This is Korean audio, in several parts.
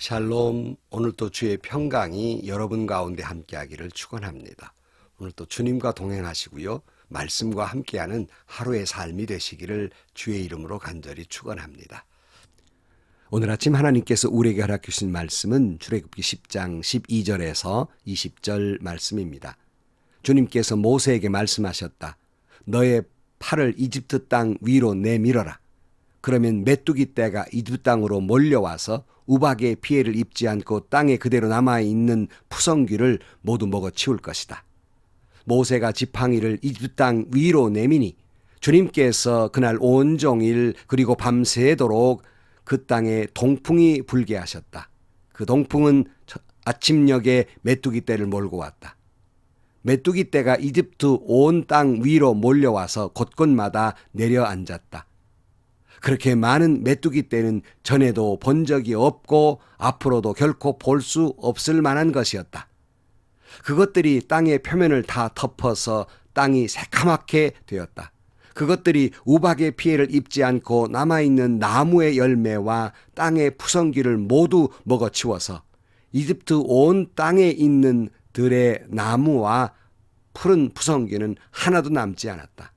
샬롬 오늘도 주의 평강이 여러분 가운데 함께하기를 축원합니다. 오늘도 주님과 동행하시고요. 말씀과 함께하는 하루의 삶이 되시기를 주의 이름으로 간절히 축원합니다. 오늘 아침 하나님께서 우리에게 허락해 주신 말씀은 출애굽기 10장 12절에서 20절 말씀입니다. 주님께서 모세에게 말씀하셨다. 너의 팔을 이집트 땅 위로 내밀어라. 그러면 메뚜기 떼가 이집트 땅으로 몰려와서 우박의 피해를 입지 않고 땅에 그대로 남아 있는 푸성귀를 모두 먹어 치울 것이다. 모세가 지팡이를 이집트 땅 위로 내미니 주님께서 그날 온종일 그리고 밤새도록 그 땅에 동풍이 불게 하셨다. 그 동풍은 아침녘에 메뚜기 떼를 몰고 왔다. 메뚜기 떼가 이집트 온 땅 위로 몰려와서 곳곳마다 내려앉았다. 그렇게 많은 메뚜기 떼는 전에도 본 적이 없고 앞으로도 결코 볼 수 없을 만한 것이었다. 그것들이 땅의 표면을 다 덮어서 땅이 새카맣게 되었다. 그것들이 우박의 피해를 입지 않고 남아있는 나무의 열매와 땅의 푸성기를 모두 먹어치워서 이집트 온 땅에 있는 들의 나무와 푸른 푸성기는 하나도 남지 않았다.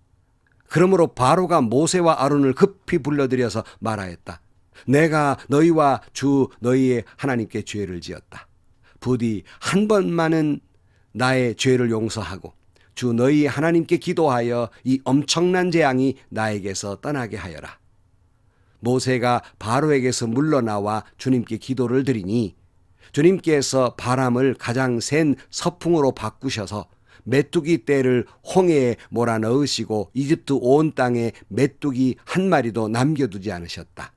그러므로 바로가 모세와 아론을 급히 불러들여서 말하였다. 내가 너희와 주 너희의 하나님께 죄를 지었다. 부디 한 번만은 나의 죄를 용서하고 주 너희 하나님께 기도하여 이 엄청난 재앙이 나에게서 떠나게 하여라. 모세가 바로에게서 물러나와 주님께 기도를 드리니 주님께서 바람을 가장 센 서풍으로 바꾸셔서 메뚜기 떼를 홍해에 몰아넣으시고 이집트 온 땅에 메뚜기 한 마리도 남겨두지 않으셨다.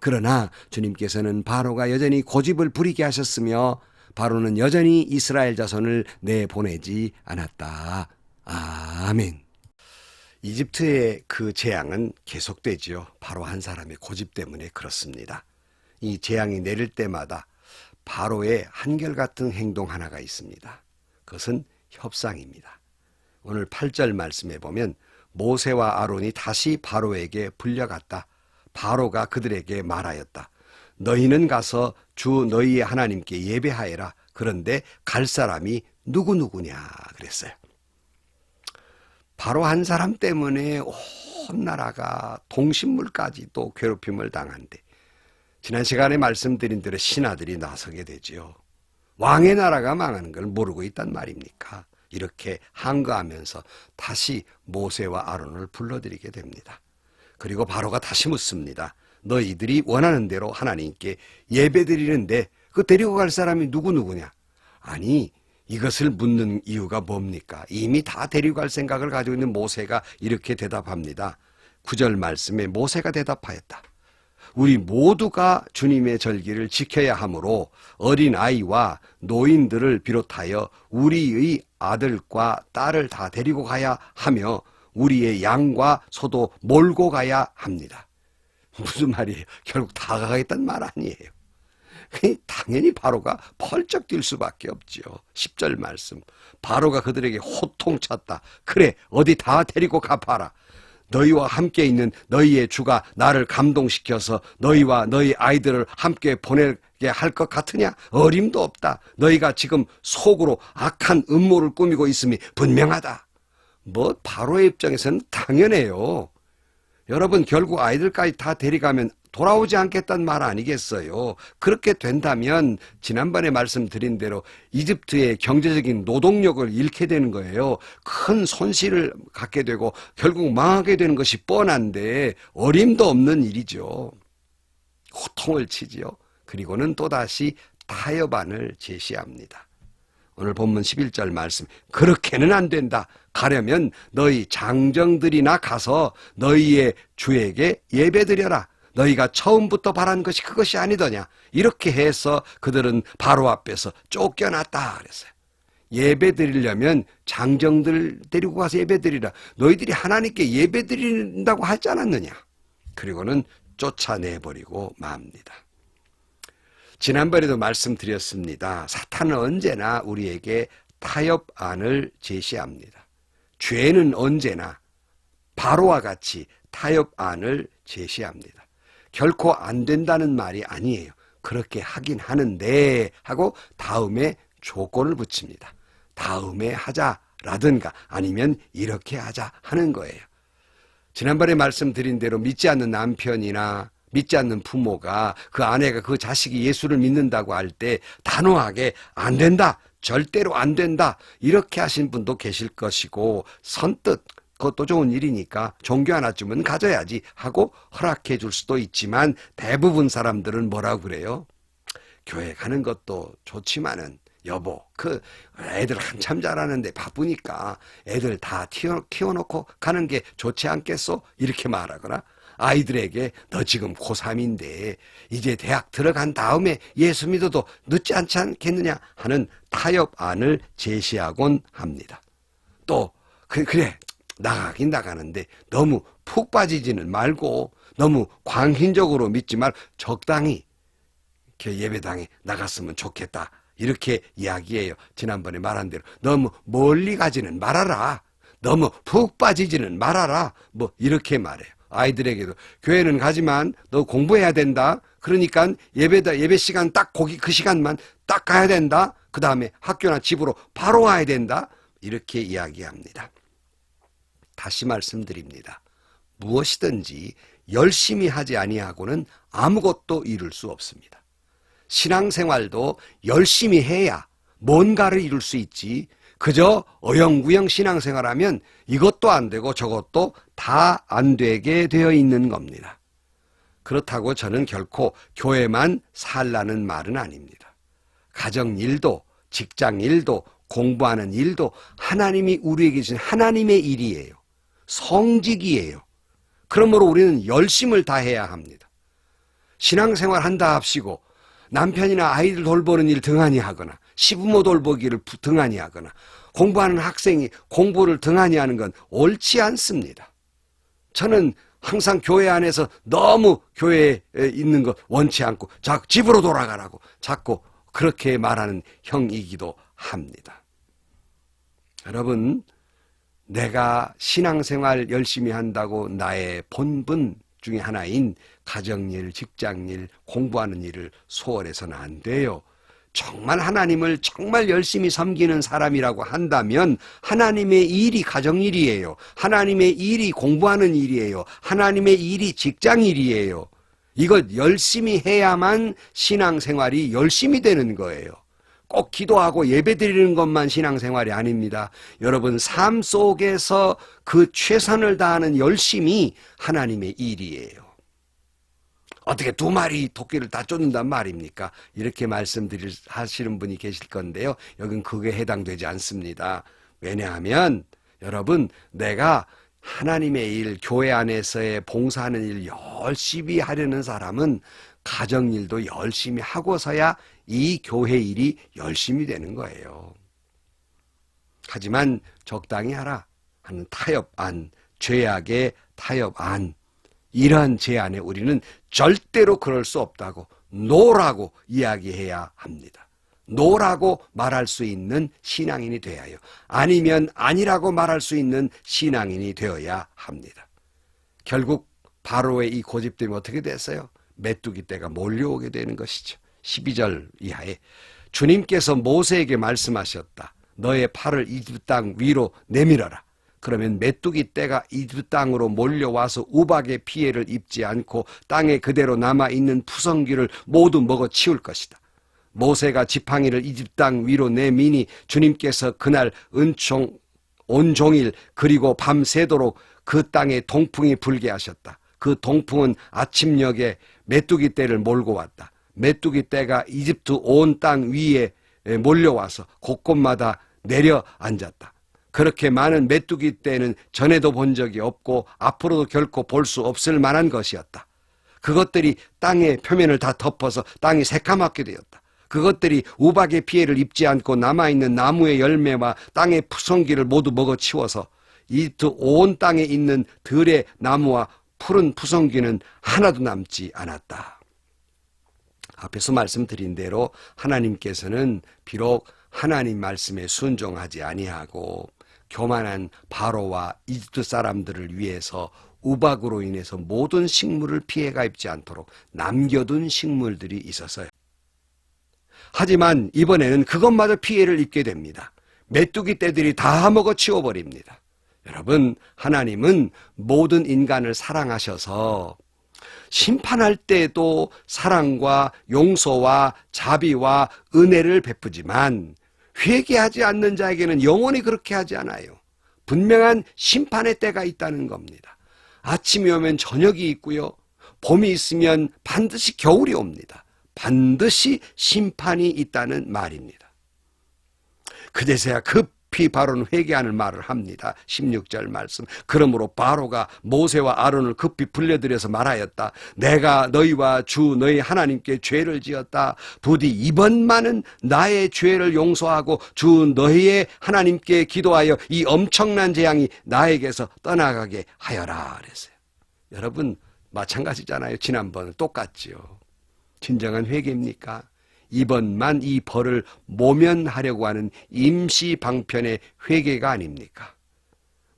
그러나 주님께서는 바로가 여전히 고집을 부리게 하셨으며 바로는 여전히 이스라엘 자손을 내보내지 않았다. 아멘. 이집트의 그 재앙은 계속되지요. 바로 한 사람의 고집 때문에 그렇습니다. 이 재앙이 내릴 때마다 바로의 한결같은 행동 하나가 있습니다. 그것은 협상입니다. 오늘 8절 말씀에 보면 모세와 아론이 다시 바로에게 불려갔다. 바로가 그들에게 말하였다. 너희는 가서 주 너희의 하나님께 예배하여라. 그런데 갈 사람이 누구누구냐 그랬어요. 바로 한 사람 때문에 온 나라가 동식물까지 또 괴롭힘을 당한데 지난 시간에 말씀드린 대로 신하들이 나서게 되지요. 왕의 나라가 망하는 걸 모르고 있단 말입니까? 이렇게 항거하면서 다시 모세와 아론을 불러들이게 됩니다. 그리고 바로가 다시 묻습니다. 너희들이 원하는 대로 하나님께 예배 드리는데 그 데리고 갈 사람이 누구누구냐? 아니, 이것을 묻는 이유가 뭡니까? 이미 다 데리고 갈 생각을 가지고 있는 모세가 이렇게 대답합니다. 구절 말씀에 모세가 대답하였다. 우리 모두가 주님의 절기를 지켜야 하므로 어린 아이와 노인들을 비롯하여 우리의 아들과 딸을 다 데리고 가야 하며 우리의 양과 소도 몰고 가야 합니다. 무슨 말이에요? 결국 다 가겠다는 말 아니에요. 당연히 바로가 펄쩍 뛸 수밖에 없지요. 10절 말씀. 바로가 그들에게 호통쳤다. 그래, 어디 다 데리고 가봐라. 너희와 함께 있는 너희의 주가 나를 감동시켜서 너희와 너희 아이들을 함께 보내게 할것 같으냐? 어림도 없다. 너희가 지금 속으로 악한 음모를 꾸미고 있음이 분명하다. 뭐 바로의 입장에서는 당연해요. 여러분 결국 아이들까지 다 데려가면 돌아오지 않겠다는 말 아니겠어요. 그렇게 된다면 지난번에 말씀드린 대로 이집트의 경제적인 노동력을 잃게 되는 거예요. 큰 손실을 갖게 되고 결국 망하게 되는 것이 뻔한데 어림도 없는 일이죠. 호통을 치지요. 그리고는 또다시 타협안을 제시합니다. 오늘 본문 11절 말씀. 그렇게는 안 된다. 가려면 너희 장정들이나 가서 너희의 주에게 예배드려라. 너희가 처음부터 바란 것이 그것이 아니더냐. 이렇게 해서 그들은 바로 앞에서 쫓겨났다. 그랬어요. 예배 드리려면 장정들 데리고 가서 예배 드리라. 너희들이 하나님께 예배 드린다고 하지 않았느냐. 그리고는 쫓아내버리고 맙니다. 지난번에도 말씀드렸습니다. 사탄은 언제나 우리에게 타협안을 제시합니다. 죄는 언제나 바로와 같이 타협안을 제시합니다. 결코 안 된다는 말이 아니에요. 그렇게 하긴 하는데 하고 다음에 조건을 붙입니다. 다음에 하자라든가 아니면 이렇게 하자 하는 거예요. 지난번에 말씀드린 대로 믿지 않는 남편이나 믿지 않는 부모가 그 아내가 그 자식이 예수를 믿는다고 할 때 단호하게 안 된다. 절대로 안 된다. 이렇게 하신 분도 계실 것이고 선뜻 그것도 좋은 일이니까 종교 하나쯤은 가져야지 하고 허락해 줄 수도 있지만 대부분 사람들은 뭐라고 그래요? 교회 가는 것도 좋지만은 여보 그 애들 한참 자라는데 바쁘니까 애들 다 키워, 키워놓고 가는 게 좋지 않겠소? 이렇게 말하거나 아이들에게 너 지금 고3인데 이제 대학 들어간 다음에 예수 믿어도 늦지 않지 않겠느냐 하는 타협안을 제시하곤 합니다. 또 그, 그래 나가긴 나가는데 너무 푹 빠지지는 말고 너무 광hin적으로 믿지 말고 적당히 예배당에 나갔으면 좋겠다. 이렇게 이야기해요. 지난번에 말한 대로 너무 멀리 가지는 말아라. 너무 푹 빠지지는 말아라. 뭐 이렇게 말해요. 아이들에게도 교회는 가지만 너 공부해야 된다. 그러니까 예배다 예배 시간 딱 거기 그 시간만 딱 가야 된다. 그 다음에 학교나 집으로 바로 와야 된다. 이렇게 이야기합니다. 다시 말씀드립니다. 무엇이든지 열심히 하지 아니하고는 아무것도 이룰 수 없습니다. 신앙생활도 열심히 해야 뭔가를 이룰 수 있지. 그저 어영부영 신앙생활하면 이것도 안 되고 저것도 다 안 되게 되어 있는 겁니다. 그렇다고 저는 결코 교회만 살라는 말은 아닙니다. 가정 일도, 직장 일도, 공부하는 일도 하나님이 우리에게 주신 하나님의 일이에요. 성직이에요. 그러므로 우리는 열심을 다해야 합니다. 신앙생활 한다 합시고 남편이나 아이들 돌보는 일 등한히 하거나 시부모 돌보기를 부- 등한히 하거나 공부하는 학생이 공부를 등한히 하는 건 옳지 않습니다. 저는 항상 교회 안에서 너무 교회에 있는 거 원치 않고 자 집으로 돌아가라고 자꾸 그렇게 말하는 형이기도 합니다. 여러분 내가 신앙생활 열심히 한다고 나의 본분 중에 하나인 가정일, 직장일, 공부하는 일을 소홀해서는 안 돼요. 정말 하나님을 정말 열심히 섬기는 사람이라고 한다면 하나님의 일이 가정일이에요. 하나님의 일이 공부하는 일이에요. 하나님의 일이 직장일이에요. 이것 열심히 해야만 신앙생활이 열심히 되는 거예요. 꼭 기도하고 예배 드리는 것만 신앙생활이 아닙니다. 여러분 삶 속에서 그 최선을 다하는 열심이 하나님의 일이에요. 어떻게 두 마리 토끼를 다 쫓는단 말입니까? 이렇게 말씀드릴 하시는 분이 계실 건데요. 여긴 그게 해당되지 않습니다. 왜냐하면 여러분 내가 하나님의 일, 교회 안에서의 봉사하는 일 열심히 하려는 사람은 가정 일도 열심히 하고서야 이 교회 일이 열심히 되는 거예요. 하지만 적당히 하라 하는 타협안, 죄악의 타협안, 이러한 제안에 우리는 절대로 그럴 수 없다고 노라고 이야기해야 합니다. 노라고 말할 수 있는 신앙인이 되어야 해요. 아니면 아니라고 말할 수 있는 신앙인이 되어야 합니다. 결국 바로의 이 고집 때문에 어떻게 됐어요? 메뚜기 떼가 몰려오게 되는 것이죠. 12절 이하에 주님께서 모세에게 말씀하셨다. 너의 팔을 이집 땅 위로 내밀어라. 그러면 메뚜기 떼가 이집 땅으로 몰려와서 우박의 피해를 입지 않고 땅에 그대로 남아 있는 푸성기를 모두 먹어 치울 것이다. 모세가 지팡이를 이집 땅 위로 내미니 주님께서 그날 은총 온종일 그리고 밤새도록 그 땅에 동풍이 불게 하셨다. 그 동풍은 아침녘에 메뚜기 떼를 몰고 왔다. 메뚜기 떼가 이집트 온 땅 위에 몰려와서 곳곳마다 내려 앉았다. 그렇게 많은 메뚜기 떼는 전에도 본 적이 없고 앞으로도 결코 볼 수 없을 만한 것이었다. 그것들이 땅의 표면을 다 덮어서 땅이 새까맣게 되었다. 그것들이 우박의 피해를 입지 않고 남아있는 나무의 열매와 땅의 푸성기를 모두 먹어치워서 이집트 온 땅에 있는 들의 나무와 푸른 푸성기는 하나도 남지 않았다. 앞에서 말씀드린 대로 하나님께서는 비록 하나님 말씀에 순종하지 아니하고 교만한 바로와 이집트 사람들을 위해서 우박으로 인해서 모든 식물을 피해가 입지 않도록 남겨둔 식물들이 있었어요. 하지만 이번에는 그것마저 피해를 입게 됩니다. 메뚜기 떼들이 다 먹어 치워버립니다. 여러분, 하나님은 모든 인간을 사랑하셔서 심판할 때도 사랑과 용서와 자비와 은혜를 베푸지만 회개하지 않는 자에게는 영원히 그렇게 하지 않아요. 분명한 심판의 때가 있다는 겁니다. 아침이 오면 저녁이 있고요. 봄이 있으면 반드시 겨울이 옵니다. 반드시 심판이 있다는 말입니다. 그제서야 급 히 바로는 회개하는 말을 합니다. 16절 말씀. 그러므로 바로가 모세와 아론을 급히 불려들여서 말하였다. 내가 너희와 주 너희 하나님께 죄를 지었다. 부디 이번만은 나의 죄를 용서하고 주 너희의 하나님께 기도하여 이 엄청난 재앙이 나에게서 떠나가게 하여라. 그랬어요. 여러분 마찬가지잖아요. 지난번 똑같지요. 진정한 회개입니까? 이번만 이 벌을 모면하려고 하는 임시 방편의 회개가 아닙니까?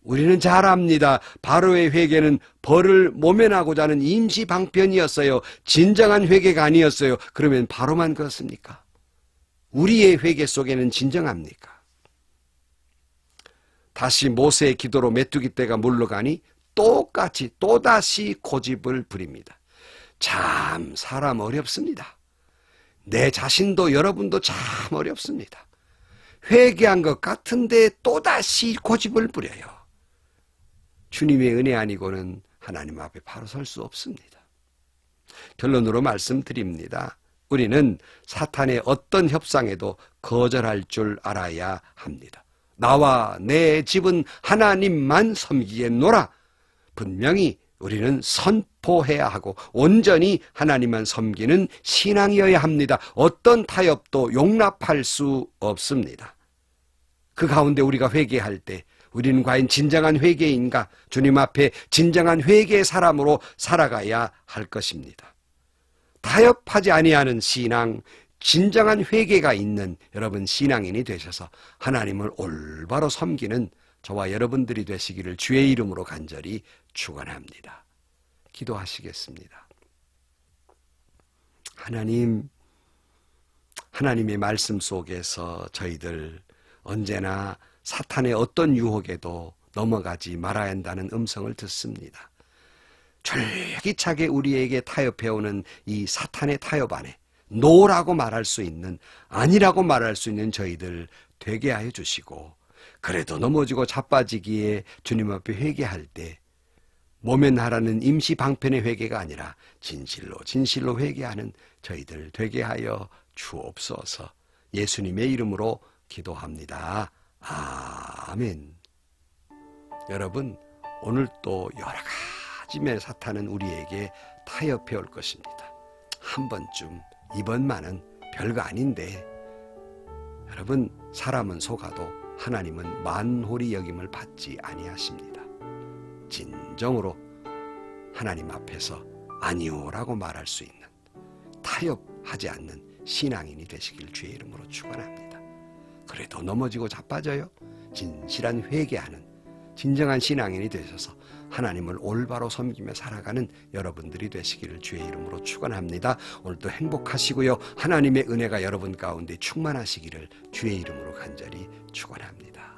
우리는 잘 압니다. 바로의 회개는 벌을 모면하고자 하는 임시 방편이었어요. 진정한 회개가 아니었어요. 그러면 바로만 그렇습니까? 우리의 회개 속에는 진정합니까? 다시 모세의 기도로 메뚜기 떼가 물러가니 똑같이 또다시 고집을 부립니다. 참 사람 어렵습니다. 내 자신도 여러분도 참 어렵습니다. 회개한 것 같은데 또다시 고집을 부려요. 주님의 은혜 아니고는 하나님 앞에 바로 설 수 없습니다. 결론으로 말씀드립니다. 우리는 사탄의 어떤 협상에도 거절할 줄 알아야 합니다. 나와 내 집은 하나님만 섬기겠노라. 분명히 우리는 선포해야 하고 온전히 하나님만 섬기는 신앙이어야 합니다. 어떤 타협도 용납할 수 없습니다. 그 가운데 우리가 회개할 때 우리는 과연 진정한 회개인가? 주님 앞에 진정한 회개의 사람으로 살아가야 할 것입니다. 타협하지 아니하는 신앙, 진정한 회개가 있는 여러분 신앙인이 되셔서 하나님을 올바로 섬기는 저와 여러분들이 되시기를 주의 이름으로 간절히 축원합니다. 기도하시겠습니다. 하나님 하나님의 말씀 속에서 저희들 언제나 사탄의 어떤 유혹에도 넘어가지 말아야 한다는 음성을 듣습니다. 쫄깃하게 우리에게 타협해오는 이 사탄의 타협 안에 노라고 말할 수 있는 아니라고 말할 수 있는 저희들 되게 하여 주시고 그래도 넘어지고 자빠지기에 주님 앞에 회개할 때 모면하라는 임시 방편의 회개가 아니라 진실로 진실로 회개하는 저희들 되게 하여 주옵소서 예수님의 이름으로 기도합니다. 아멘. 여러분 오늘 또 여러 가지의 사탄은 우리에게 타협해 올 것입니다. 한 번쯤 이번만은 별거 아닌데 여러분 사람은 속아도 하나님은 만홀이 여김을 받지 아니하십니다. 진정으로 하나님 앞에서 아니오라고 말할 수 있는 타협하지 않는 신앙인이 되시길 주의 이름으로 축원합니다. 그래도 넘어지고 자빠져요. 진실한 회개하는 진정한 신앙인이 되셔서 하나님을 올바로 섬기며 살아가는 여러분들이 되시기를 주의 이름으로 축원합니다. 오늘도 행복하시고요. 하나님의 은혜가 여러분 가운데 충만하시기를 주의 이름으로 간절히 축원합니다.